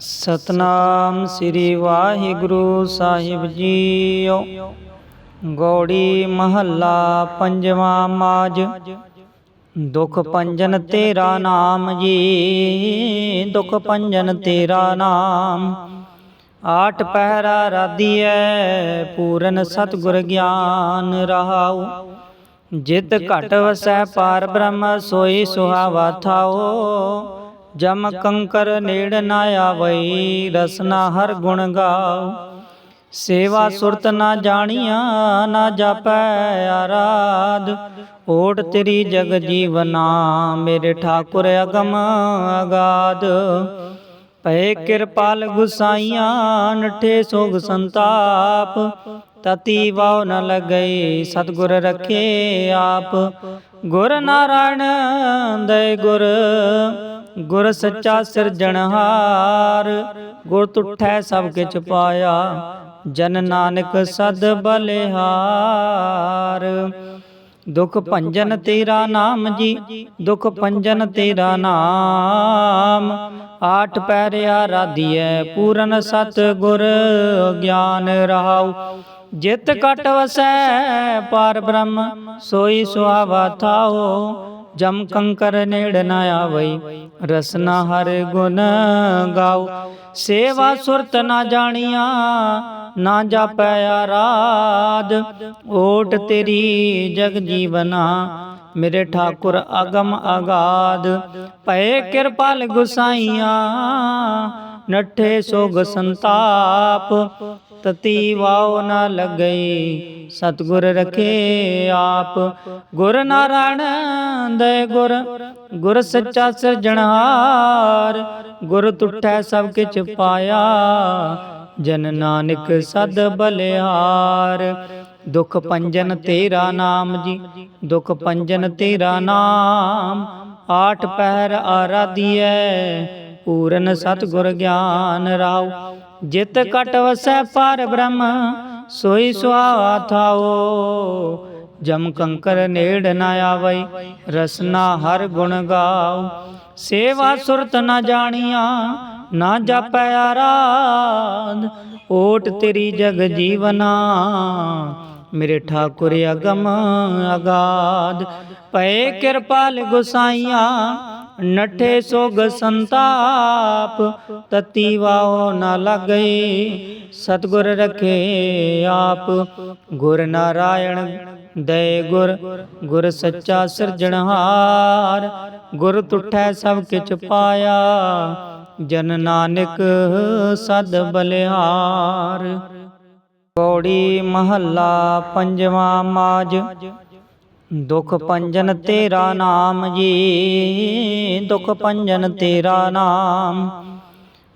ਸਤਨਾਮ ਸ੍ਰੀ ਵਾਹਿਗੁਰੂ ਸਾਹਿਬ ਜੀਓ। ਗੌੜੀ ਮਹੱਲਾ ਪੰਜਵਾਂ ਮਾਜ। ਦੁਖ ਪੰਜਨ ਤੇਰਾ ਨਾਮ ਜੀ। ਦੁਖ ਪੰਜਨ ਤੇਰਾ ਨਾਮ। ਆਠ ਪਹਿਰਾ ਰਾਧੀਐ, ਪੂਰਨ ਸਤਿਗੁਰ ਗਿਆਨ ਰਹਾਉ। ਜਿਤ ਘਟ ਵਸੈ ਪਾਰ ਬ੍ਰਹਮ, ਸੋਈ ਸੁਹਾਵਾ ਥਾਓ। ਜਮ ਕੰਕਰ ਨੇੜ ਨਾ ਆਵਈ, ਰਸਨਾ ਹਰ ਗੁਣ ਗਾਉ ਸੇਵਾ ਸੁਰਤ ਨਾ ਜਾਣੀਆਂ, ਨਾ ਜਾਪੈ ਆਰਾਧ। ਓਟ ਤੇਰੀ ਜਗ ਜੀਵਨਾ, ਮੇਰੇ ਠਾਕੁਰ ਅਗਮ ਅਗਾਧ ਪਏ ਕਿਰਪਾਲ ਗੁਸਾਈਆਂ, ਨਠੇ ਸੋਗ ਸੰਤਾਪ। ਤਤੀ ਵਾਉ ਨ ਲਗਈ, ਸਤਗੁਰ ਰਖੇ ਆਪ। ਗੁਰ ਨਾਰਾਇਣ ਦਇ ਗੁਰ। ਗੁਰ ਸੱਚਾ ਸਿਰਜਣਹਾਰ ਗੁਰ ਤੁਠੈ ਸਭ ਕਿਛ ਪਾਇਆ, ਜਨ ਨਾਨਕ ਸਦ ਬਲਿਹਾਰ। ਦੁਖ ਭੰਜਨ ਤੇਰਾ ਨਾਮ ਜੀ, ਦੁਖ ਭੰਜਨ ਤੇਰਾ ਨਾਮ। ਆਠ ਪੈਰਿਆ ਰਾਧੀਐ, ਪੂਰਨ ਸਤ ਗੁਰ ਗਿਆਨ ਰਹਾਉ। ਜਿਤ ਕਟ ਵਸੈ, ਪਾਰ ਬ੍ਰਹਮ, ਸੋਈ ਸੁਆਵਾ ਥਾਓ ਜਮ ਕੰਕਰ ਨੇੜ ਨ ਆਵਈ, ਰਸਨਾ ਹਰ ਗੁਣ ਗਾਉ ਸੇਵਾ ਸੁਰਤ ਨਾ ਜਾਣੀਆਂ, ਨਾ ਜਾਪੈ ਆਰਾਧ। ਓਟ ਤੇਰੀ ਜਗ ਜੀਵਨਾ, ਮੇਰੇ ਠਾਕੁਰ ਅਗਮ ਅਗਾਧ। ਭਏ ਕਿਰਪਾਲ ਗੁਸਾਈਆਂ, ਨੱਠੇ ਸੋਗ ਸੰਤਾਪ। ਤਤੀ ਵਾਉ ਨਾ ਲਗਈ। ਸਤਗੁਰ ਰਖੇ ਆਪ। ਗੁਰ ਨਾਰਾਇਣ ਦੇ ਗੁਰ। ਗੁਰ ਸੱਚਾ ਸਿਰਜਣਹਾਰ ਗੁਰ ਤੁਠੈ ਸਭ ਕਿਛ ਪਾਇਆ। ਜਨ ਨਾਨਕ ਸਦ ਬਲਿਹਾਰ। ਦੁਖ ਪੰਜਨ ਤੇਰਾ ਨਾਮ ਜੀ। ਦੁਖ ਪੰਜਨ ਤੇਰਾ ਨਾਮ। ਆਠ ਪਹਿਰ ਆਰਾਧੀਐ। ਪੂਰਨ ਸਤਗੁਰ ਗਿਆਨ ਰਾਉ। ਜਿਤ ਕਟ ਵਸੈ ਪਰ ਬ੍ਰਹਮ, ਸੋਈ ਸੁਆ ਥਾਓ। ਜਮ ਕੰਕਰ ਨੇੜ ਨਾ ਆਵਈ, ਰਸਨਾ ਹਰ ਗੁਣ ਗਾਉ। ਸੇਵਾ ਸੁਰਤ ਨਾ ਜਾਣੀਆਂ, ਨਾ ਜਾਪੈ ਆਰਾਧ। ਓਟ ਤੇਰੀ ਜਗ ਜੀਵਨਾ, ਮੇਰੇ ਠਾਕੁਰ ਅਗਮ ਅਗਾਧ। ਪਏ ਕਿਰਪਾਲ ਗੁਸਾਈਆਂ ਨਠੇ ਸੋਗ ਸੰਤਾਪ, ਤਤੀ ਵਾਓ ਨਾ ਲਗਈ। ਸਤਗੁਰ ਰਖੇ ਆਪ, ਗੁਰ ਨਾਰਾਇਣ ਦਇ ਗੁਰ ਗੁਰ ਸੱਚਾ ਸਿਰਜਣਹਾਰ ਗੁਰ ਤੁਠੈ ਸਭ ਕਿਛ ਪਾਇਆ, ਜਨ ਨਾਨਕ ਸਦ ਬਲਿਹਾਰ। ਪੌੜੀ ਮਹੱਲਾ ਪੰਜਵਾਂ ਮਾਜ ਦੁਖ ਪੰਜਨ ਤੇਰਾ ਨਾਮ ਜੀ ਦੁਖ ਪੰਜਨ ਤੇਰਾ ਨਾਮ।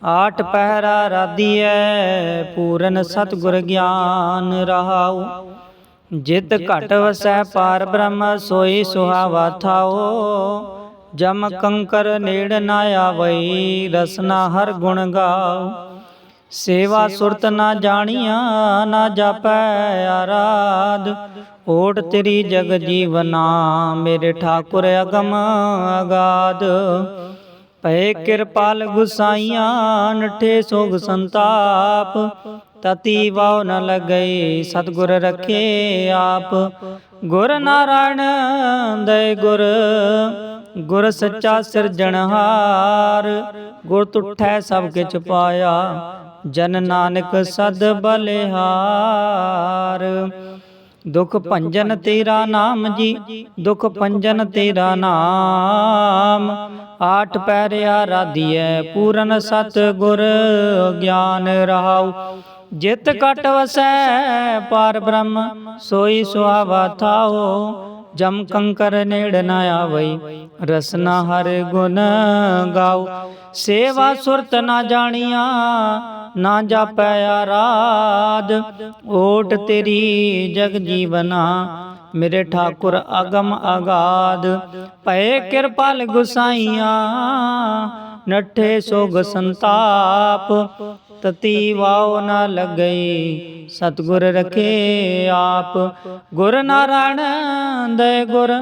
ਆਠ ਪਹਿਰਾ ਰਾਧੀਐ ਪੂਰਨ ਸਤਿਗੁਰ ਗਿਆਨ ਰਹਾਉ। ਜਿਤ ਘਟ ਵਸੈ ਪਾਰ ਬ੍ਰਹਮ ਸੋਈ ਸੁਹਾਵਾ ਥਾਓ। ਜਮ ਕੰਕਰ ਨੇੜ ਨਾ ਆਵਈ ਰਸਨਾ ਹਰ ਗੁਣ ਗਾਉ ਸੇਵਾ ਸੁਰਤ ਨਾ ਜਾਣੀਆਂ ਨਾ ਜਾਪੈ ਆਰਾਧ। ਓਟ ਤੇਰੀ ਜਗ ਜੀਵਨਾ, ਮੇਰੇ ਠਾਕੁਰ ਅਗਮ ਅਗਾਧ ਭਏ ਕਿਰਪਾਲ ਗੁਸਾਈਆਂ, ਨਠੇ ਸੋਗ ਸੰਤਾਪ। ਤਤੀ ਵਾਉ ਨ ਲਗਈ, ਸਤਗੁਰ ਰਖੇ ਆਪ। ਗੁਰ ਨਾਰਾਇਣ ਦਇ ਗੁਰ। ਗੁਰ ਸੱਚਾ ਸਿਰਜਣਹਾਰ ਗੁਰ ਤੁਠੈ ਸਭ ਕਿਛ ਪਾਇਆ, ਜਨ ਨਾਨਕ ਸਦ ਬਲਿਹਾਰ। ਦੁਖ ਭੰਜਨ ਤੇਰਾ ਨਾਮ ਜੀ, ਦੁਖ ਭੰਜਨ ਤੇਰਾ ਨਾਮ। ਆਠ ਪੈਰਿਆ ਰਾਧੀਐ ਪੂਰਨ ਸਤ ਗੁਰ ਗਿਆਨ ਰਹਾਉ। ਜਿਤ ਕਟ ਵਸੈ, ਪਾਰ ਬ੍ਰਹਮ, ਸੋਈ ਸੁਆਵਾ ਥਾਓ ਜਮ ਕੰਕਰ ਨੇੜ ਨ ਆਵਈ, ਰਸਨਾ ਹਰ ਗੁਣ ਗਾਉ। ਸੇਵਾ ਸੁਰਤ ਨਾ ਜਾਣੀਆਂ ਨਾ ਜਾਪੈ ਆਰਾਧ। ਓਟ ਤੇਰੀ ਜਗ ਜੀਵਨਾ, ਮੇਰੇ ਠਾਕੁਰ ਅਗਮ ਅਗਾਧ ਭਏ ਕਿਰਪਾਲ ਗੁਸਾਈਆਂ, ਨੱਠੇ ਸੋਗ ਸੰਤਾਪ। ਤਤੀ ਵਾਉ ਨ ਲਗਈ, ਸਤਗੁਰ ਰਖੇ ਆਪ। ਗੁਰ ਨਾਰਾਇਣ, ਦੇ ਗੁਰ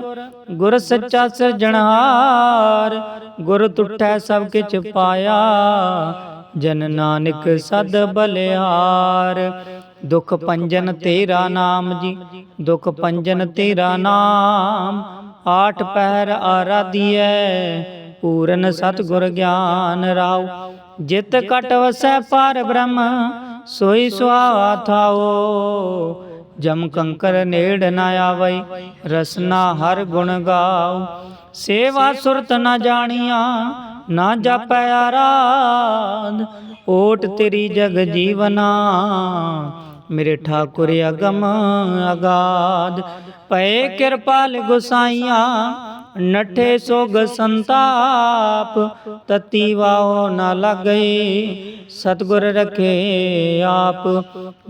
ਗੁਰ ਸੱਚਾ ਸਿਰਜਣਹਾਰ। ਗੁਰ ਤੁਠੈ ਸਭ ਕਿਛ ਪਾਇਆ ਜਨ ਨਾਨਕ ਸਦ ਬਲਿਹਾਰ ਦੁਖ ਪੰਜਨ ਤੇਰਾ ਨਾਮ ਜੀ, ਦੁਖ ਪੰਜਨ ਤੇਰਾ ਨਾਮ। ਆਠ ਪਹਿਰ ਆਰਾਧੀਐ, ਪੂਰਨ ਸਤਿਗੁਰ ਗਿਆਨ ਰਾਉ ਜਿਤ ਕਟ ਵਸੈ ਪਾਰ ਬ੍ਰਹਮ, ਸੋਈ ਸੁਆ ਥਾਓ ਜਮ ਕੰਕਰ ਨੇੜ ਨਾ ਆਵਈ, ਰਸਨਾ ਹਰ ਗੁਣ ਗਾਉ ਸੇਵਾ ਸੁਰਤ ਨਾ ਜਾਣੀਆਂ ਨਾ ਜਾਪੈ ਆਰਾਧ, ਓਟ ਤੇਰੀ ਜਗ ਜੀਵਨਾ। ਮੇਰੇ ਠਾਕੁਰ ਅਗਮ ਅਗਾਦ ਪਏ ਕਿਰਪਾਲ ਗੁਸਾਈਆਂ, ਨਠੇ ਸੋਗ ਸੰਤਾਪ। ਤਤੀ ਵਾਓ ਨਾ ਲਗਈ ਸਤਗੁਰ ਰਖੇ ਆਪ।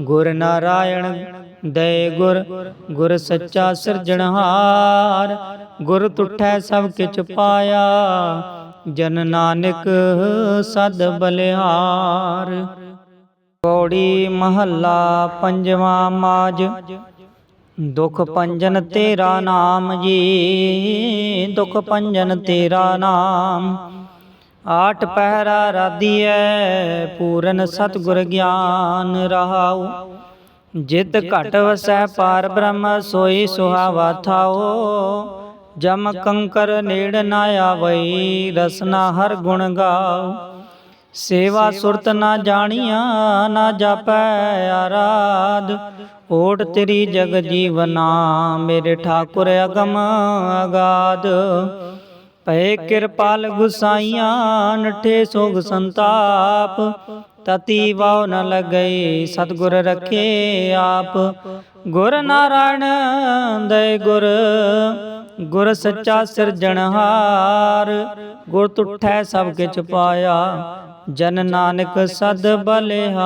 ਗੁਰ ਨਾਰਾਇਣ ਦਇ ਗੁਰ ਗੁਰ ਸੱਚਾ ਸਿਰਜਣਹਾਰ। ਗੁਰ ਤੁਠੈ ਸਭ ਕਿਛ ਪਾਇਆ ਜਨ ਨਾਨਕ ਸਦ ਬਲਿਹਾਰ। ਪੌੜੀ ਮਹੱਲਾ ਪੰਜਵਾਂ ਮਾਜ। ਦੁਖ ਪੰਜਨ ਤੇਰਾ ਨਾਮ ਜੀ। ਦੁਖ ਪੰਜਨ ਤੇਰਾ ਨਾਮ। ਆਠ ਪਹਿਰਾ ਰਾਧੀਐ, ਪੂਰਨ ਸਤਿਗੁਰ ਗਿਆਨ ਰਹਾਉ। ਜਿਤ ਘਟ ਵਸੈ ਪਾਰ ਬ੍ਰਹਮ, ਸੋਈ ਸੁਹਾਵਾ ਥਾਓ। ਜਮ ਕੰਕਰ ਨੇੜ ਨਾ ਆਵਈ, ਰਸਨਾ ਹਰ ਗੁਣ ਗਾਉ ਸੇਵਾ ਸੁਰਤ ਨਾ ਜਾਣੀਆਂ, ਨਾ ਜਾਪੈ ਆਰਾਧ। ਓਟ ਤੇਰੀ ਜਗ ਜੀਵਨਾ, ਮੇਰੇ ਠਾਕੁਰ ਅਗਮ ਅਗਾਧ ਪਏ ਕਿਰਪਾਲ ਗੁਸਾਈਆਂ, ਨਠੇ ਸੋਗ ਸੰਤਾਪ। ਤਤੀ ਵਾਉ ਨ ਲਗਈ, ਸਤਗੁਰ ਰਖੇ ਆਪ। ਗੁਰ ਨਾਰਾਇਣ ਦਇ ਗੁਰ। ਗੁਰ ਸੱਚਾ ਸਿਰਜਣਹਾਰ ਗੁਰ ਤੁਠੈ ਸਭ ਕਿਛ ਪਾਇਆ, ਜਨ ਨਾਨਕ ਸਦ ਬਲਿਹਾਰ।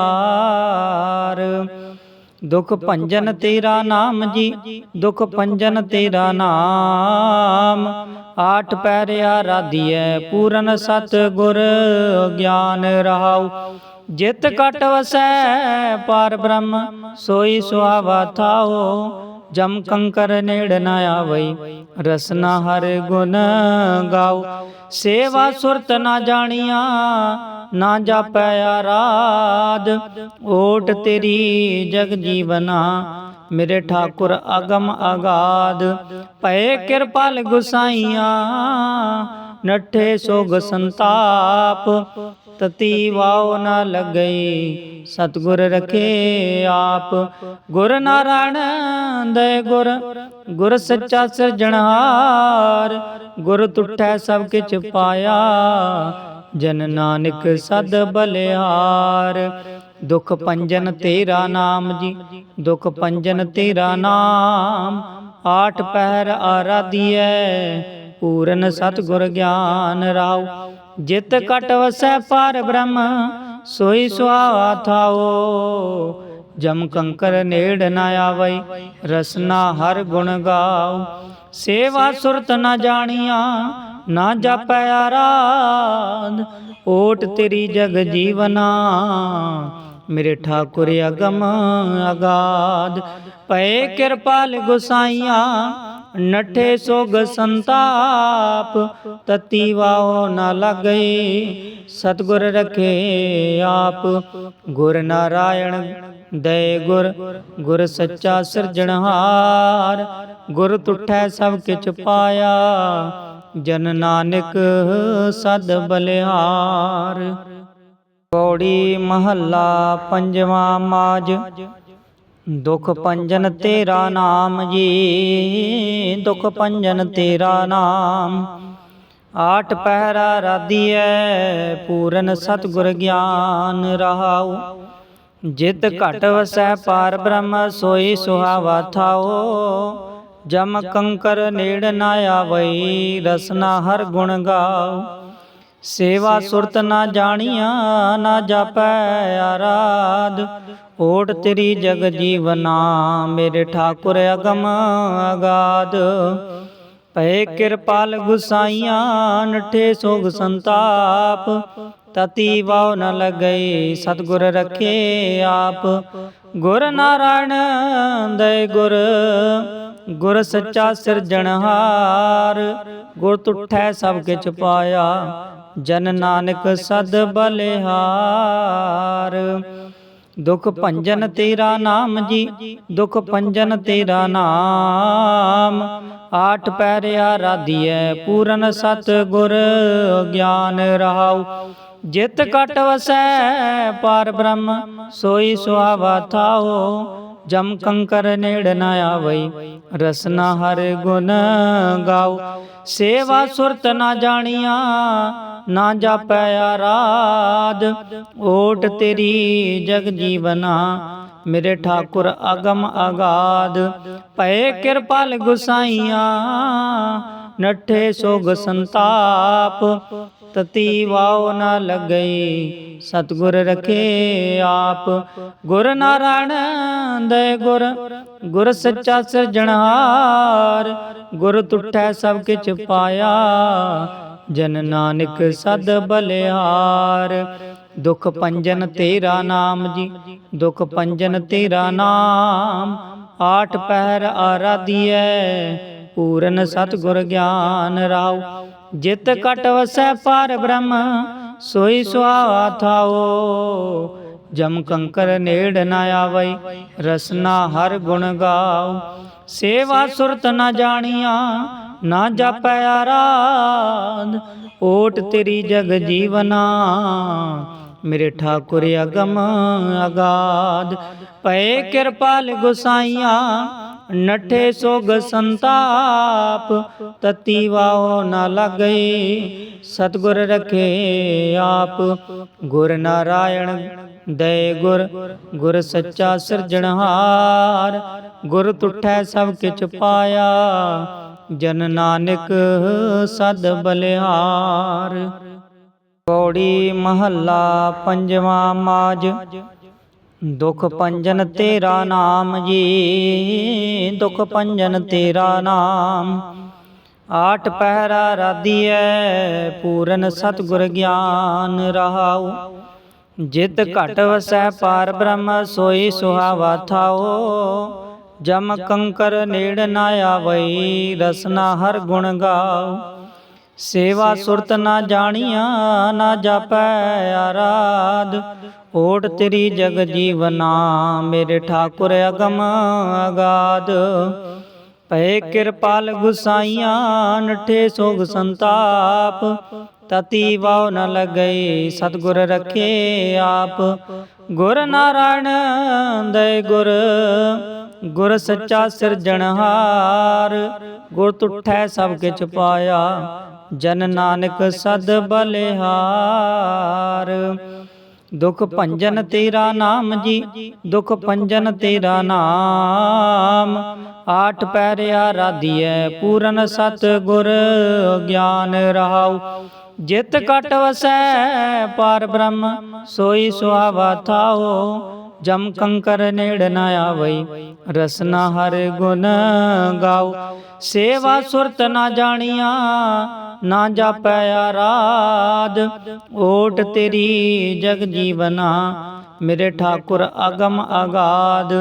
ਦੁਖ ਭੰਜਨ ਤੇਰਾ ਨਾਮ ਜੀ, ਦੁਖ ਭੰਜਨ ਤੇਰਾ ਨਾਮ। ਆਠ ਪੈਰਿਆ ਰਾਧੀਐ, ਪੂਰਨ ਸਤ ਗੁਰ ਗਿਆਨ ਰਹਾਉ। ਜਿਤ ਕਟ ਵਸੈ, ਪਾਰ ਬ੍ਰਹਮ, ਸੋਈ ਸੁਆਵਾ ਥਾਓ ਜਮ ਕੰਕਰ ਨੇੜ ਨ ਆਵਈ, ਰਸਨਾ ਹਰ ਗੁਣ ਗਾਉ ਸੇਵਾ ਸੁਰਤ ਨਾ ਜਾਣੀਆਂ, ਨਾ ਜਾਪੈ ਆਰਾਧ। ਓਟ ਤੇਰੀ ਜਗ ਜੀਵਨਾ, ਮੇਰੇ ਠਾਕੁਰ ਅਗਮ ਆਗਾਦ ਭਏ ਕਿਰਪਾਲ ਗੁਸਾਈਆਂ, ਨੱਠੇ ਸੋਗ ਸੰਤਾਪ। ਤਤੀ ਵਾਉ ਨਾ ਲਗਈ। ਸਤਗੁਰ ਰਖੇ ਆਪ। ਗੁਰ ਨਾਰਾਇਣ ਦੇ ਗੁਰ। ਗੁਰ ਸੱਚਾ ਸਿਰਜਣਹਾਰ ਗੁਰ ਤੁਠੈ ਸਭ ਕਿਛ ਪਾਇਆ। ਜਨ ਨਾਨਕ ਸਦ ਬਲਿਹਾਰ। ਦੁਖ ਪੰਜਨ ਤੇਰਾ ਨਾਮ ਜੀ। ਦੁਖ ਪੰਜਨ ਤੇਰਾ ਨਾਮ। ਆਠ ਪਹਿਰ ਆਰਾਧੀਐ। ਪੂਰਨ ਸਤਗੁਰ ਗਿਆਨ ਰਾਉ। ਜਿਤ ਕਟ ਵਸੈ ਪਾਰ ਬ੍ਰਹਮ, ਸੋਈ ਸੁਆ ਥਾਓ। ਜਮ ਕੰਕਰ ਨੇੜ ਨਾ ਆਵਈ, ਰਸਨਾ ਹਰ ਗੁਣ ਗਾਉ। ਸੇਵਾ ਸੁਰਤ ਨਾ ਜਾਣੀਆਂ, ਨਾ ਜਾਪੈ ਆਰਾਧ। ਓਟ ਤੇਰੀ ਜਗ ਜੀਵਨਾ, ਮੇਰੇ ਠਾਕੁਰ ਅਗਮ ਅਗਾਧ। ਪਏ ਕਿਰਪਾਲ ਗੁਸਾਈਆਂ ਨਠੇ ਸੋਗ ਸੰਤਾਪ, ਤਤੀ ਵਾਓ ਨ ਲਗਈ। ਸਤਗੁਰ ਰਖੇ ਆਪ, ਗੁਰ ਨਾਰਾਇਣ ਦਇ ਗੁਰ ਗੁਰ ਸੱਚਾ ਸਿਰਜਣਹਾਰ ਗੁਰ ਤੁਠੈ ਸਭ ਕਿਛ ਪਾਇਆ, ਜਨ ਨਾਨਕ ਸਦ ਬਲਿਹਾਰ। ਪੌੜੀ ਮਹੱਲਾ ਪੰਜਵਾਂ ਮਾਜ ਦੁਖ ਪੰਜਨ ਤੇਰਾ ਨਾਮ ਜੀ। ਦੁਖ ਪੰਜਨ ਤੇਰਾ ਨਾਮ। ਆਠ ਪਹਿਰਾ ਰਾਧੀਐ ਪੂਰਨ ਸਤਿਗੁਰ ਗਿਆਨ ਰਹਾਉ। ਜਿਤ ਘਟ ਵਸੈ ਪਾਰ ਬ੍ਰਹਮ ਸੋਈ ਸੁਹਾਵਾ ਥਾਓ। ਜਮ ਕੰਕਰ ਨੇੜ ਨ ਆਵਈ। ਰਸਨਾ ਹਰ ਗੁਣ ਗਾਉ ਸੇਵਾ ਸੁਰਤ ਨਾ ਜਾਣੀਆਂ ਨਾ ਜਾਪੈ ਆਰਾਧ। ਓਟ ਤੇਰੀ ਜਗ ਜੀਵਨਾ, ਮੇਰੇ ਠਾਕੁਰ ਅਗਮ ਅਗਾਧ ਪਏ ਕਿਰਪਾਲ ਗੁਸਾਈਆਂ, ਨਠੇ ਸੋਗ ਸੰਤਾਪ। ਤਤੀ ਵਾਉ ਨ ਲਗਈ, ਸਤਗੁਰ ਰਖੇ ਆਪ। ਗੁਰ ਨਾਰਾਇਣ ਦਇ ਗੁਰ। ਗੁਰ ਸੱਚਾ ਸਿਰਜਣਹਾਰ ਗੁਰ ਤੁਠੈ ਸਭ ਕਿਛ ਪਾਇਆ, ਜਨ ਨਾਨਕ ਸਦ ਬਲਿਹਾਰ। ਦੁਖ ਭੰਜਨ ਤੇਰਾ ਨਾਮ ਜੀ, ਦੁਖ ਭੰਜਨ ਤੇਰਾ ਨਾਮ। ਆਠ ਪੈਰਿਆ ਰਾਧੀਐ ਪੂਰਨ ਸਤ ਗੁਰ ਗਿਆਨ ਰਹਾਉ। ਜਿਤ ਕਟ ਵਸੈ, ਪਾਰ ਬ੍ਰਹਮ, ਸੋਈ ਸੁਆਵਾ ਥਾਓ ਜਮ ਕੰਕਰ ਨੇੜ ਨ ਆਵਈ, ਰਸਨਾ ਹਰ ਗੁਣ ਗਾਉ। ਸੇਵਾ ਸੁਰਤ ਨਾ ਜਾਣੀਆਂ ਨਾ ਜਾਪੈ ਆਰਾਧ। ਓਟ ਤੇਰੀ ਜਗ ਜੀਵਨਾ, ਮੇਰੇ ਠਾਕੁਰ ਅਗਮ ਅਗਾਧ ਭਏ ਕਿਰਪਾਲ ਗੁਸਾਈਆਂ, ਨੱਠੇ ਸੋਗ ਸੰਤਾਪ। ਤਤੀ ਵਾਉ ਨ ਲੱਗਈ, ਸਤਗੁਰ ਰਖੇ ਆਪ। ਗੁਰ ਨਾਰਾਇਣ, ਦੇ ਗੁਰ ਗੁਰ ਸੱਚਾ ਸਿਰਜਣਹਾਰ। ਗੁਰ ਤੁਠੈ ਸਭ ਕਿਛ ਪਾਇਆ ਜਨ ਨਾਨਕ ਸਦ ਬਲਿਹਾਰ। ਦੁਖ ਪੰਜਨ ਤੇਰਾ ਨਾਮ ਜੀ, ਦੁਖ ਪੰਜਨ ਤੇਰਾ ਨਾਮ। ਆਠ ਪਹਿਰ ਆਰਾਧੀਐ, ਪੂਰਨ ਸਤਗੁਰ ਗਿਆਨ ਰਾਉ ਜਿਤ ਕਟ ਵਸੈ ਪਾਰ ਬ੍ਰਹਮ, ਸੋਈ ਸੁਆਥਾਓ ਜਮ ਕੰਕਰ ਨੇੜ ਨਾ ਆਵਈ, ਰਸਨਾ ਹਰ ਗੁਣ ਗਾਉ ਸੇਵਾ ਸੁਰਤ ਨਾ ਜਾਣੀਆਂ ਨਾ ਜਾਪੈ ਆਰਾਧ, ਓਟ ਤੇਰੀ ਜਗ ਜੀਵਨਾ। ਮੇਰੇ ਠਾਕੁਰ ਅਗਮ ਅਗਾਧ, ਪਏ ਕਿਰਪਾਲ ਗੁਸਾਈਆਂ, ਨਠੇ ਸੋਗ ਸੰਤਾਪ। ਤਤੀ ਵਾਓ ਨਾ ਲਗਈ ਸਤਗੁਰ ਰਖੇ ਆਪ। ਗੁਰ ਨਾਰਾਇਣ ਦਇ ਗੁਰ ਗੁਰ ਸੱਚਾ ਸਿਰਜਣਹਾਰ। ਗੁਰ ਤੁਠੈ ਸਭ ਕਿਛ ਪਾਇਆ ਜਨ ਨਾਨਕ ਸਦ ਬਲਿਹਾਰ। ਪੌੜੀ ਮਹੱਲਾ ਪੰਜਵਾਂ ਮਾਜ। ਦੁਖ ਪੰਜਨ ਤੇਰਾ ਨਾਮ ਜੀ। ਦੁਖ ਪੰਜਨ ਤੇਰਾ ਨਾਮ। ਆਠ ਪਹਿਰਾ ਰਾਧੀਐ, ਪੂਰਨ ਸਤਗੁਰ ਗਿਆਨ ਰਹਾਉ। ਜਿਤ ਘਟ ਵਸੈ ਪਾਰ ਬ੍ਰਹਮ, ਸੋਈ ਸੁਹਾਵਾ ਥਾਓ ਜਮ ਕੰਕਰ ਨੇੜ ਨਾ ਆਵਈ, ਰਸਨਾ ਹਰ ਗੁਣ ਗਾਉ ਸੇਵਾ ਸੁਰਤ ਨਾ ਜਾਣੀਆਂ, ਨਾ ਜਾਪੈ ਆਰਾਧ। ਓਟ ਤੇਰੀ ਜਗ ਜੀਵਨਾ, ਮੇਰੇ ਠਾਕੁਰ ਅਗਮ ਅਗਾਧ ਭਏ ਕਿਰਪਾਲ ਗੁਸਾਈਆਂ, ਨਠੇ ਸੋਗ ਸੰਤਾਪ। ਤਤੀ ਵਾਉ ਨ ਲਗਈ। ਸਤਗੁਰ ਰਖੇ ਆਪ। ਗੁਰ ਨਾਰਾਇਣ ਦਇ ਗੁਰ। ਗੁਰ ਸੱਚਾ ਸਿਰਜਣਹਾਰ ਗੁਰ ਤੁਠੈ ਸਭ ਕਿਛ ਪਾਇਆ। ਜਨ ਨਾਨਕ ਸਦ ਬਲਿਹਾਰ। ਦੁਖ ਭੰਜਨ ਤੇਰਾ ਨਾਮ ਜੀ। ਦੁਖ ਭੰਜਨ ਤੇਰਾ ਨਾਮ। ਆਠ ਪੈਰਿਆ ਰਾਧੀਐ। ਪੂਰਨ ਸਤ ਗੁਰ ਗਿਆਨ ਰਹਾਉ। ਜਿਤ ਕਟ ਵਸੈ, ਪਾਰ ਬ੍ਰਹਮ, ਸੋਈ ਸੁਆਵਾ ਥਾਓ। ਜਮ ਕੰਕਰ ਨੇੜ ਨ ਆਵਈ, ਰਸਨਾ ਹਰ ਗੁਣ ਗਾਉ ਸੇਵਾ ਸੁਰਤ ਨਾ ਜਾਣੀਆਂ, ਨਾ ਜਾਪੈ ਆਰਾਧ। ਓਟ ਤੇਰੀ ਜਗ ਜੀਵਨਾ, ਮੇਰੇ ਠਾਕੁਰ ਅਗਮ ਅਗਾਧ।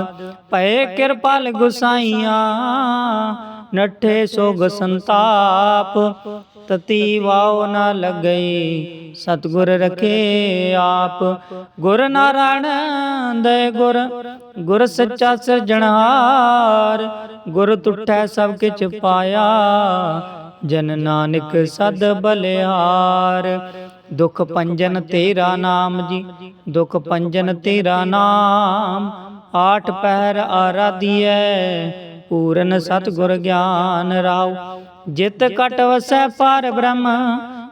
ਭਏ ਕਿਰਪਾਲ ਗੁਸਾਈਆਂ ਨਠੇ ਸੋਗ ਸੰਤਾਪ, ਤਤੀ ਵਾਉ ਨ ਲਗਈ। ਸਤਗੁਰ ਰਖੇ ਆਪ। ਗੁਰ ਨਾਰਾਇਣ ਦਇ ਗੁਰ। ਗੁਰ ਸੱਚਾ ਸਿਰਜਣਹਾਰ ਗੁਰ ਤੁਠੈ ਸਭ ਕਿਛ ਪਾਇਆ। ਜਨ ਨਾਨਕ ਸਦ ਬਲਿਹਾਰ। ਦੁਖ ਪੰਜਨ ਤੇਰਾ ਨਾਮ ਜੀ। ਦੁਖ ਪੰਜਨ ਤੇਰਾ ਨਾਮ। ਆਠ ਪਹਿਰ ਆਰਾਧੀਐ। ਪੂਰਨ ਸਤਗੁਰ ਗਿਆਨ ਰਾਉ ਜਿਤ ਕਟ ਵਸੈ ਪਾਰ ਬ੍ਰਹਮ,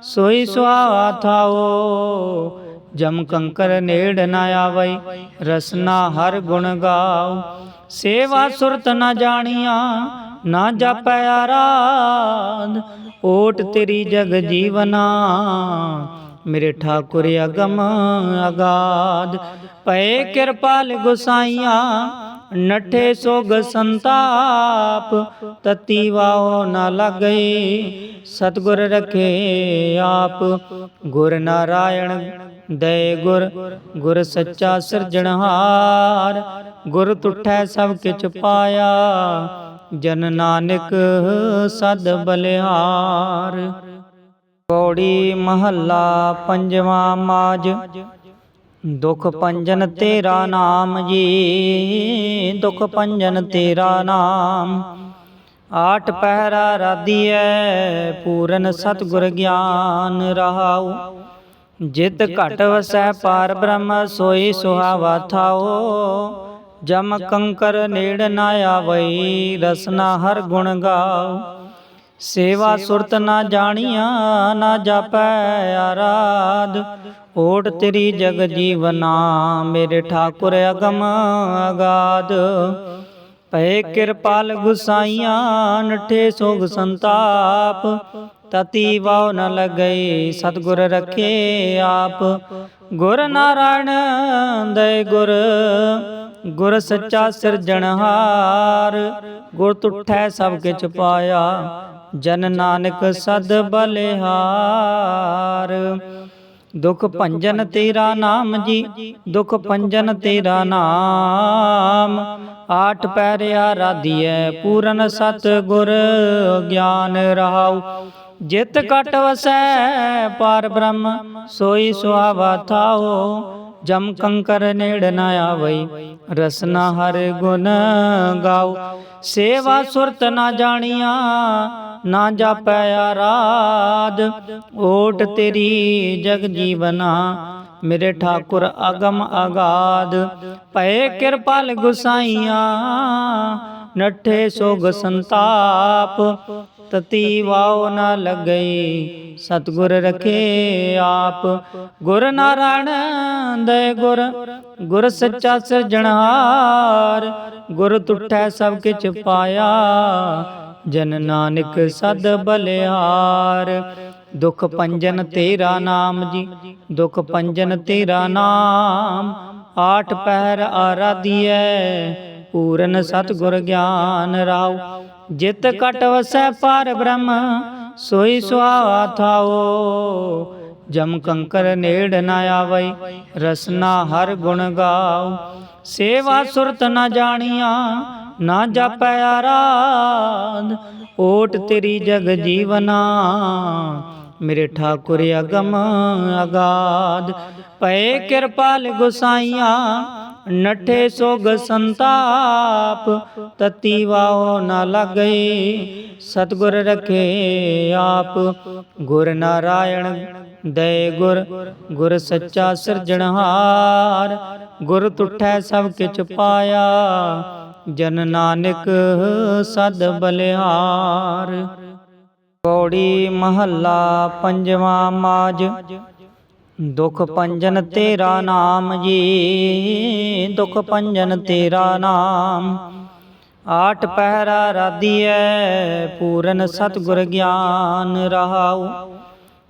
ਸੋਈ ਸੁਆਥਾਓ ਜਮ ਕੰਕਰ ਨੇੜ ਨ ਆਵਈ, ਰਸਨਾ ਹਰ ਗੁਣ ਗਾਉ ਸੇਵਾ ਸੁਰਤ ਨਾ ਜਾਣੀਆਂ, ਨਾ ਜਾਪੈ ਆਰਾਧ। ਓਟ ਤੇਰੀ ਜਗ ਜੀਵਨਾ, ਮੇਰੇ ਠਾਕੁਰ ਅਗਮ ਅਗਾਧ। ਭਏ ਕਿਰਪਾਲ ਗੁਸਾਈਆਂ ਨਠੇ ਸੋਗ ਸੰਤਾਪ, ਤਤੀ ਵਾਉ ਨ ਲਗਈ। ਸਤਗੁਰ ਰਖੇ ਆਪ, ਗੁਰ ਨਾਰਾਇਣ ਦਇ ਗੁਰ ਗੁਰ ਸੱਚਾ ਸਿਰਜਣਹਾਰ ਗੁਰ ਤੁਠੈ ਸਭ ਕਿਛ ਪਾਇਆ, ਜਨ ਨਾਨਕ ਸਦ ਬਲਿਹਾਰ। ਪੌੜੀ ਮਹੱਲਾ ਪੰਜਵਾਂ ਮਾਜ ਦੁਖ ਪੰਜਨ ਤੇਰਾ ਨਾਮ ਜੀ। ਦੁਖ ਪੰਜਨ ਤੇਰਾ ਨਾਮ। ਆਠ ਪਹਿਰਾ ਰਾਧੀਐ। ਪੂਰਨ ਸਤਿਗੁਰ ਗਿਆਨ ਰਹਾਉ। ਜਿਤ ਘਟ ਵਸੈ ਪਾਰ ਬ੍ਰਹਮ ਸੋਈ ਸੁਹਾਵਾ ਥਾਓ। ਜਮ ਕੰਕਰ ਨੇੜ ਨਾ ਆਵਈ। ਰਸਨਾ ਹਰ ਗੁਣ ਗਾਉ ਸੇਵਾ ਸੁਰਤ ਨਾ ਜਾਣੀਆਂ ਨਾ ਜਾਪੈ ਆਰਾਧ। ਓਟ ਤੇਰੀ ਜਗ ਜੀਵਨਾ, ਮੇਰੇ ਠਾਕੁਰ ਅਗਮ ਅਗਾਧ ਪਏ ਕਿਰਪਾਲ ਗੁਸਾਈਆਂ, ਨਠੇ ਸੋਗ ਸੰਤਾਪ। ਤਤੀ ਵਾਉ ਨ ਲਗਈ, ਸਤਗੁਰ ਰਖੇ ਆਪ। ਗੁਰ ਨਾਰਾਇਣ ਦਇ ਗੁਰ। ਗੁਰ ਸੱਚਾ ਸਿਰਜਣਹਾਰ ਗੁਰ ਤੁਠੈ ਸਭ ਕਿਛ ਪਾਇਆ, ਜਨ ਨਾਨਕ ਸਦ ਬਲਿਹਾਰ। ਦੁਖ ਭੰਜਨ ਤੇਰਾ ਨਾਮ ਜੀ, ਦੁਖ ਭੰਜਨ ਤੇਰਾ ਨਾਮ। ਆਠ ਪੈਰਿਆ ਰਾਧੀਐ ਪੂਰਨ ਸਤ ਗੁਰ ਗਿਆਨ ਰਹਾਉ। ਜਿਤ ਕਟ ਵਸੈ, ਪਾਰ ਬ੍ਰਹਮ, ਸੋਈ ਸੁਆਵਾ ਥਾਓ ਜਮ ਕੰਕਰ ਨੇੜ ਨ ਆਵਈ, ਰਸਨਾ ਹਰ ਗੁਣ ਗਾਉ। ਸੇਵਾ ਸੁਰਤ ਨਾ ਜਾਣੀਆਂ ਨਾ ਜਾਪੈ ਆਰਾਧ, ਓਟ ਤੇਰੀ ਜਗ ਜੀਵਨਾ, ਮੇਰੇ ਠਾਕੁਰ ਅਗਮ ਅਗਾਧ। ਭਏ ਕਿਰਪਾਲ ਗੁਸਾਈਆਂ, ਨੱਠੇ ਸੋਗ ਸੰਤਾਪ, ਤਤੀ ਵਾਉ ਨ ਲਗਈ, ਸਤਗੁਰ ਰਖੇ ਆਪ। ਗੁਰ ਨਾਰਾਇਣ ਦੇ ਗੁਰ ਗੁਰ ਸੱਚਾ ਸਿਰਜਣਹਾਰ, ਗੁਰ ਤੁਠੈ ਸਭ ਕਿਛ ਪਾਇਆ। ਜਨ ਨਾਨਕ ਸਦ ਬਲਿਹਾਰ ਦੁਖ ਪੰਜਨ ਤੇਰਾ ਨਾਮ ਜੀ, ਦੁਖ ਪੰਜਨ ਤੇਰਾ ਨਾਮ। ਆਠ ਪਹਿਰ ਆਰਾਧੀਐ, ਪੂਰਨ ਸਤਗੁਰ ਗਿਆਨ ਰਾਉ ਜਿਤ ਕਟ ਵਸੈ ਪਾਰ ਬ੍ਰਹਮ, ਸੋਈ ਸੁਆ ਥਾਓ ਜਮ ਕੰਕਰ ਨੇੜ ਨਾ ਆਵਈ, ਰਸਨਾ ਹਰ ਗੁਣ ਗਾਉ ਸੇਵਾ ਸੁਰਤ ਨਾ ਜਾਣੀਆਂ ਨਾ ਜਾਪੈ ਆਰਾਧ, ਓਟ ਤੇਰੀ ਜਗ ਜੀਵਨਾ। ਮੇਰੇ ਠਾਕੁਰ ਅਗਮ ਅਗਾਦ ਪਏ ਕਿਰਪਾਲ ਗੁਸਾਈਆਂ, ਨਠੇ ਸੋਗ ਸੰਤਾਪ। ਤਤੀ ਵਾਓ ਨਾ ਲਗਈ ਸਤਗੁਰ ਰਖੇ ਆਪ। ਗੁਰ ਨਾਰਾਇਣ ਦਇ ਗੁਰ ਗੁਰ ਸੱਚਾ ਸਿਰਜਣਹਾਰ। ਗੁਰ ਤੁਠੈ ਸਭ ਕਿਛ ਪਾਇਆ ਜਨ ਨਾਨਕ ਸਦ ਬਲਿਹਾਰ ਪੌੜੀ ਮਹੱਲਾ ਪੰਜਵਾਂ ਮਾਜ ਦੁਖ ਪੰਜਨ ਤੇਰਾ ਨਾਮ ਜੀ। ਦੁਖ ਪੰਜਨ ਤੇਰਾ ਨਾਮ। ਆਠ ਪਹਿਰਾ ਰਾਧੀਐ, ਪੂਰਨ ਸਤਿਗੁਰ ਗਿਆਨ ਰਹਾਉ।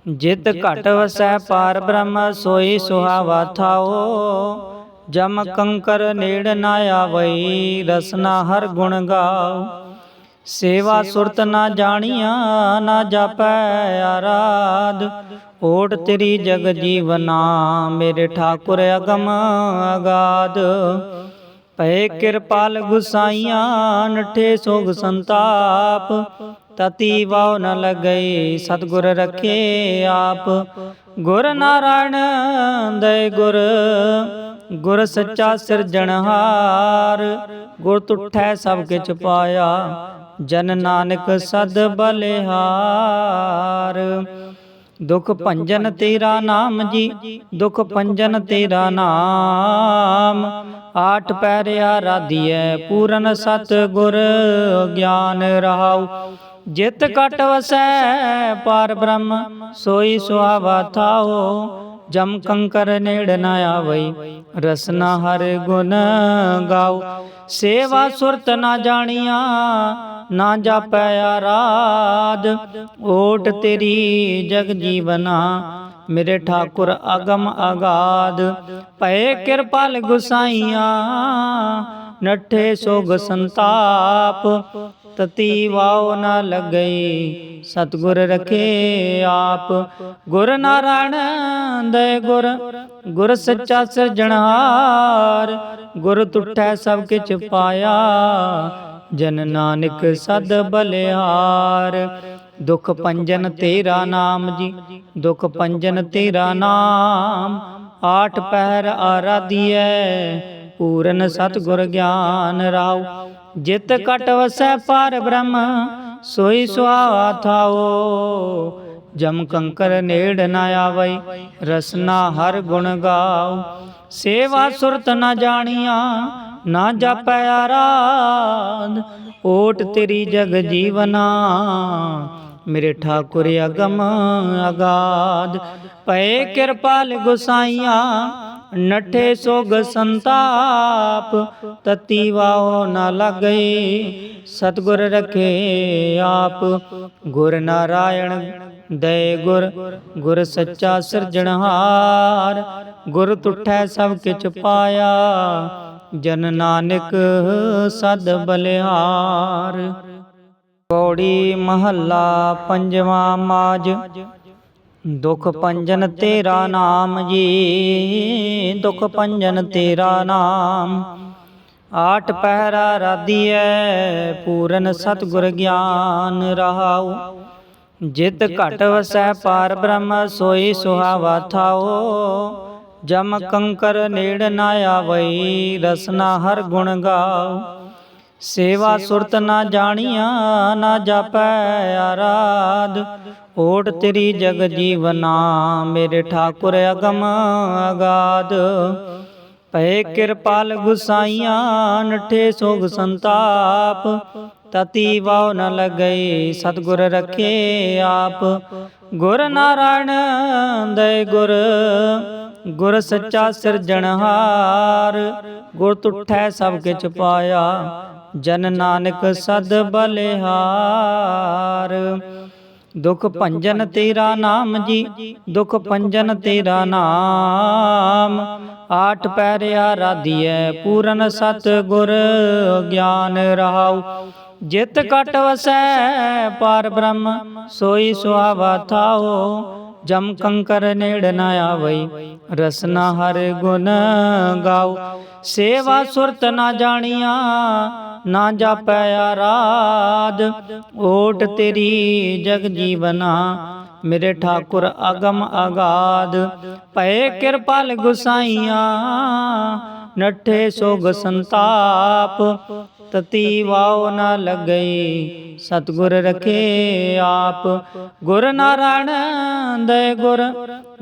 ਜਿਤ ਘਟ ਵਸੈ ਪਾਰ ਬ੍ਰਹਮ, ਸੋਈ ਸੁਹਾਵਾ ਥਾਓ ਜਮ ਕੰਕਰ ਨੇੜ ਨਾ ਆਵਈ, ਰਸਨਾ ਹਰ ਗੁਣ ਗਾਉ ਸੇਵਾ ਸੁਰਤ ਨਾ ਜਾਣੀਆਂ, ਨਾ ਜਾਪੈ ਆਰਾਧ। ਓਟ ਤੇਰੀ ਜਗ ਜੀਵਨਾ, ਮੇਰੇ ਠਾਕੁਰ ਅਗਮ ਅਗਾਧ ਭਏ ਕਿਰਪਾਲ ਗੁਸਾਈਆਂ, ਨਠੇ ਸੋਗ ਸੰਤਾਪ। ਤਤੀ ਵਾਉ ਨ ਲਗਈ, ਸਤਗੁਰ ਰਖੇ ਆਪ। ਗੁਰ ਨਾਰਾਇਣ ਦਇ ਗੁਰ। ਗੁਰ ਸੱਚਾ ਸਿਰਜਣਹਾਰ ਗੁਰ ਤੁਠੈ ਸਭ ਕਿਛ ਪਾਇਆ, ਜਨ ਨਾਨਕ ਸਦ ਬਲਿਹਾਰ। ਦੁਖ ਭੰਜਨ ਤੇਰਾ ਨਾਮ ਜੀ, ਦੁਖ ਭੰਜਨ ਤੇਰਾ ਨਾਮ। ਆਠ ਪੈਰਿਆ ਰਾਧੀਐ, ਪੂਰਨ ਸਤ ਗੁਰ ਗਿਆਨ ਰਹਾਉ। ਜਿਤ ਕਟ ਵਸੈ ਪਾਰ ਬ੍ਰਹਮ, ਸੋਈ ਸੁਆਵਾ ਥਾਓ ਜਮ ਕੰਕਰ ਨੇੜ ਨ ਆਵਈ ਰਸਨਾ ਹਰ ਗੁਣ ਗਾਉ ਸੇਵਾ ਸੁਰਤ ਨਾ ਜਾਣੀਆਂ, ਨਾ ਜਾਪੈ ਆਰਾਧ। ਓਟ ਤੇਰੀ ਜਗ ਜੀਵਨਾ, ਮੇਰੇ ਠਾਕੁਰ ਅਗਮ ਅਗਾਧ। ਭਏ ਕਿਰਪਾਲ ਗੁਸਾਈਆਂ, ਨਠੇ ਸੋਗ ਸੰਤਾਪ। ਤਤੀ ਵਾਉ ਨ ਲਗਈ ਸਤਗੁਰ ਰਖੇ ਆਪ। ਗੁਰ ਨਾਰਾਇਣ ਦੇ ਗੁਰ। ਗੁਰ ਸੱਚਾ ਸਿਰਜਣਹਾਰ ਗੁਰ ਤੁਠੈ ਸਭ ਕਿਛ ਪਾਇਆ। ਜਨ ਨਾਨਕ ਸਦ ਬਲਿਹਾਰ। ਦੁਖ ਪੰਜਨ ਤੇਰਾ ਨਾਮ ਜੀ। ਦੁਖ ਪੰਜਨ ਤੇਰਾ ਨਾਮ। ਆਠ ਪਹਿਰ ਆਰਾਧੀਐ। ਪੂਰਨ ਸਤਿਗੁਰ ਗਿਆਨ ਰਾਉ ਜਿਤ ਕਟ ਵਸੈ ਪਾਰ ਬ੍ਰਹਮ। ਸੋਈ ਸੁਆ ਥਾਓ। ਜਮ ਕੰਕਰ ਨੇੜ ਨਾ ਆਵਈ, ਰਸਨਾ ਹਰ ਗੁਣ ਗਾਉ। ਸੇਵਾ ਸੁਰਤ ਨਾ ਜਾਣੀਆਂ, ਨਾ ਜਾਪੈ ਆਰਾਧ। ਓਟ ਤੇਰੀ ਜਗ ਜੀਵਨਾ, ਮੇਰੇ ਠਾਕੁਰ ਅਗਮ ਅਗਾਧ। ਪਏ ਕਿਰਪਾਲ ਗੁਸਾਈਆਂ ਨਠੇ ਸੋਗ ਸੰਤਾਪ, ਤਤੀ ਵਾਓ ਨ ਲਗਈ ਸਤਗੁਰ ਰਖੇ ਆਪ। ਗੁਰ ਨਾਰਾਇਣ ਦਇ ਗੁਰ ਗੁਰ ਸੱਚਾ ਸਿਰਜਣਹਾਰ ਗੁਰ ਤੁਠੈ ਸਭ ਕਿਛ ਪਾਇਆ, ਜਨ ਨਾਨਕ ਸਦ ਬਲਿਹਾਰ। ਪੌੜੀ ਮਹੱਲਾ ਪੰਜਵਾਂ ਮਾਜ ਦੁਖ ਪੰਜਨ ਤੇਰਾ ਨਾਮ ਜੀ ਦੁਖ ਪੰਜਨ ਤੇਰਾ ਨਾਮ। ਆਠ ਪਹਿਰਾ ਰਾਧੀਐ ਪੂਰਨ ਸਤਿਗੁਰ ਗਿਆਨ ਰਹਾਉ। ਜਿਤ ਘਟ ਵਸੈ ਪਾਰ ਬ੍ਰਹਮ ਸੋਈ ਸੁਹਾਵਾ ਥਾਓ। ਜਮ ਕੰਕਰ ਨੇੜ ਨਾ ਆਵਈ ਰਸਨਾ ਹਰ ਗੁਣ ਗਾਉ ਸੇਵਾ ਸੁਰਤ ਨਾ ਜਾਣੀਆਂ ਨਾ ਜਾਪੈ ਆਰਾਧ। ਓਟ ਤੇਰੀ ਜਗ ਜੀਵਨਾ, ਮੇਰੇ ਠਾਕੁਰ ਅਗਮ ਅਗਾਧ ਪਏ ਕਿਰਪਾਲ ਗੁਸਾਈਆਂ, ਨਠੇ ਸੋਗ ਸੰਤਾਪ। ਤਤੀ ਵਾਉ ਨ ਲਗਈ, ਸਤਗੁਰ ਰਖੇ ਆਪ। ਗੁਰ ਨਾਰਾਇਣ ਦਇ ਗੁਰ। ਗੁਰ ਸੱਚਾ ਸਿਰਜਣਹਾਰ ਗੁਰ ਤੁਠੈ ਸਭ ਕਿਛ ਪਾਇਆ, ਜਨ ਨਾਨਕ ਸਦ ਬਲਿਹਾਰ। ਦੁਖ ਭੰਜਨ ਤੇਰਾ ਨਾਮ ਜੀ ਦੁਖ ਭੰਜਨ ਤੇਰਾ ਨਾਮ। ਆਠ ਪੈਰਿਆ ਰਾਧੀਐ ਪੂਰਨ ਸਤ ਗੁਰ ਗਿਆਨ ਰਹਾਉ। ਜਿਤ ਕਟ ਵਸੈ ਪਾਰ ਬ੍ਰਹਮ ਸੋਈ ਸੁਆਵਾ ਥਾਓ। ਜਮ ਕੰਕਰ ਨੇੜ ਨ ਆਵਈ। ਰਸਨਾ ਹਰ ਗੁਣ ਗਾਉ ਸੇਵਾ ਸੁਰਤ ਨਾ ਜਾਣੀਆਂ। ਨਾ ਜਾਪੈ ਆਰਾਧ, ਓਟ ਤੇਰੀ ਜਗ ਜੀਵਨਾ, ਮੇਰੇ ਠਾਕੁਰ ਅਗਮ ਅਗਾਧ। ਭਏ ਕਿਰਪਾਲ ਗੁਸਾਈਆਂ, ਨੱਠੇ ਸੋਗ ਸੰਤਾਪ। ਤਤੀ ਵਾਉ ਨ ਲਗਈ, ਸਤਗੁਰ ਰਖੇ ਆਪ। ਗੁਰ ਨਾਰਾਇਣ ਦਇ ਗੁਰ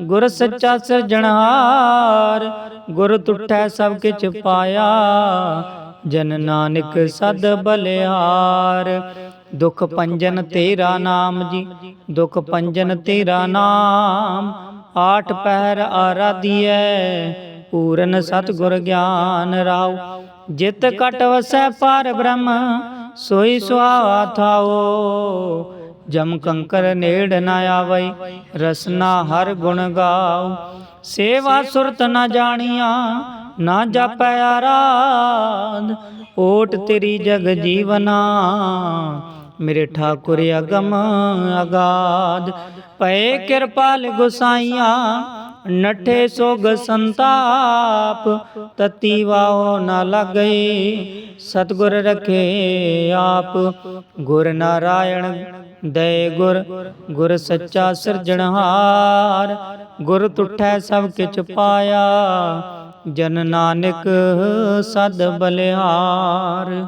ਗੁਰ ਸੱਚਾ ਸਿਰਜਣਹਾਰ। ਗੁਰ ਤੁਠੈ ਸਭ ਕਿਛ ਪਾਇਆ ਜਨ ਨਾਨਕ ਸਦ ਬਲਿਹਾਰ। ਦੁਖ ਪੰਜਨ ਤੇਰਾ ਨਾਮ ਜੀ, ਦੁਖ ਪੰਜਨ ਤੇਰਾ ਨਾਮ। ਆਠ ਪਹਿਰ ਆਰਾਧੀਐ, ਪੂਰਨ ਸਤਿਗੁਰ ਗਿਆਨ ਰਾਉ ਜਿਤ ਕਟ ਵਸੈ ਪਾਰ ਬ੍ਰਹਮ, ਸੋਈ ਸੁਆ ਥਾਓ ਜਮ ਕੰਕਰ ਨੇੜ ਨ ਆਵਈ, ਰਸਨਾ ਹਰ ਗੁਣ ਗਾਉ ਸੇਵਾ ਸੁਰਤ ਨ ਜਾਣੀਆਂ ਨਾ ਜਾਪੈ ਆਰਾਧ, ਓਟ ਤੇਰੀ ਜਗ ਜੀਵਨਾ। ਮੇਰੇ ਠਾਕੁਰ ਅਗਮ ਅਗਾਧ, ਪਏ ਕਿਰਪਾਲ ਗੁਸਾਈਆਂ, ਨਠੇ ਸੋਗ ਸੰਤਾਪ। ਤਤੀ ਵਾਓ ਨ ਲਗਈ ਸਤਗੁਰ ਰਖੇ ਆਪ। ਗੁਰ ਨਾਰਾਇਣ ਦਇ ਗੁਰ ਗੁਰ ਸੱਚਾ ਸਿਰਜਣਹਾਰ। ਗੁਰ ਤੁਠੈ ਸਭ ਕਿਛ ਪਾਇਆ ਜਨ ਨਾਨਕ ਸਦ ਬਲਿਹਾਰ।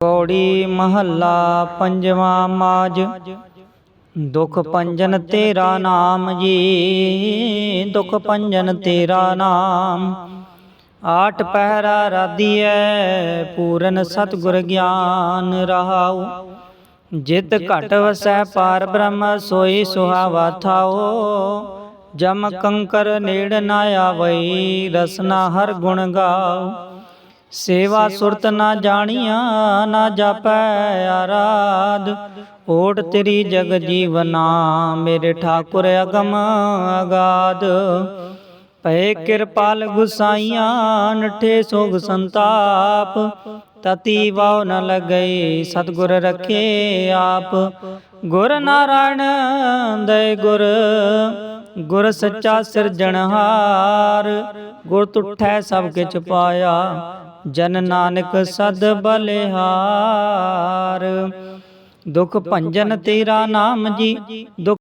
ਪੌੜੀ ਮਹੱਲਾ ਪੰਜਵਾਂ ਮਾਜ ਦੁਖ ਪੰਜਨ ਤੇਰਾ ਨਾਮ ਜੀ। ਦੁਖ ਪੰਜਨ ਤੇਰਾ ਨਾਮ। ਆਠ ਪਹਿਰਾ ਰਾਧੀਐ, ਪੂਰਨ ਸਤਿਗੁਰ ਗਿਆਨ ਰਹਾਉ। ਜਿਤ ਘਟ ਵਸੈ ਪਾਰ ਬ੍ਰਹਮ, ਸੋਈ ਸੁਹਾਵਾ ਥਾਓ ਜਮ ਕੰਕਰ ਨੇੜ ਨਾ ਆਵਈ, ਰਸਨਾ ਹਰ ਗੁਣ ਗਾਉ ਸੇਵਾ ਸੁਰਤ ਨਾ ਜਾਣੀਆਂ, ਨਾ ਜਾਪੈ ਆਰਾਧ। ਓਟ ਤੇਰੀ ਜਗ ਜੀਵਨਾ, ਮੇਰੇ ਠਾਕੁਰ ਅਗਮ ਅਗਾਧ ਭਏ ਕਿਰਪਾਲ ਗੁਸਾਈਆਂ, ਨਠੇ ਸੋਗ ਸੰਤਾਪ। ਤਤੀ ਵਾਉ ਨ ਲਗਈ। ਸਤਗੁਰ ਰਖੇ ਆਪ। ਗੁਰ ਨਾਰਾਇਣ ਦਇ ਗੁਰ। ਗੁਰ ਸੱਚਾ ਸਿਰਜਣਹਾਰ ਗੁਰ ਤੁਠੈ ਸਭ ਕਿਛ ਪਾਇਆ। ਜਨ ਨਾਨਕ ਸਦ ਬਲਿਹਾਰ। ਦੁਖ ਭੰਜਨ ਤੇਰਾ ਨਾਮ ਜੀ। ਦੁਖ